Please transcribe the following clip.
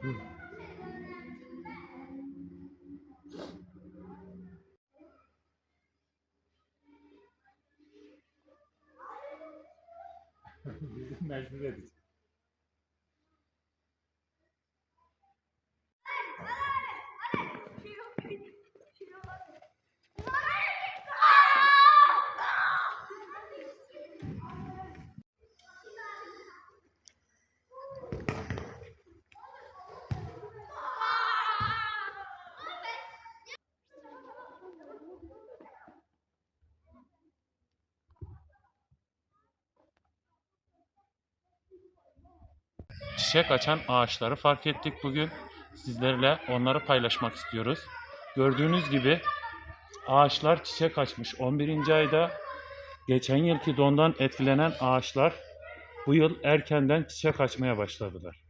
嗯，难受的很。Çiçek açan ağaçları fark ettik bugün. Sizlerle onları paylaşmak istiyoruz. Gördüğünüz gibi ağaçlar çiçek açmış 11. ayda. Geçen yılki dondan etkilenen ağaçlar bu yıl erkenden çiçek açmaya başladılar.